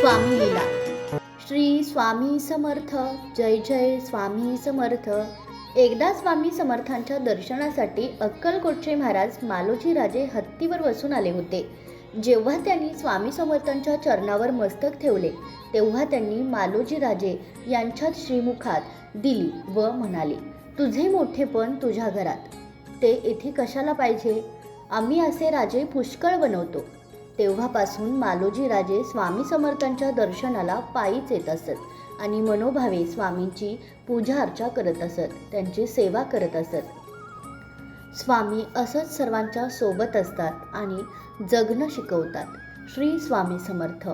स्वामी लीला श्री स्वामी समर्थ जय जय स्वामी समर्थ. एकदा स्वामी समर्थांच्या दर्शनासाठी अक्कलकोटचे महाराज मालोजी राजे हत्तीवर बसून आले होते. जेव्हा त्यांनी स्वामी समर्थांच्या चरणावर मस्तक ठेवले तेव्हा त्यांनी मालोजी राजे यांच्यात श्रीमुखात दिली व म्हणाले तुझे मोठेपण तुझ्या घरात. ते येथे कशाला पाहिजे? आम्ही असे राजे पुष्कळ बनवतो. तेव्हापासून मालोजी राजे स्वामी समर्थांच्या दर्शनाला पायीच येत असत आणि मनोभावे स्वामींची पूजा अर्चा करत असत त्यांची सेवा करत असत. स्वामी असंच सर्वांच्या सोबत असतात आणि जगणं शिकवतात. श्री स्वामी समर्थ.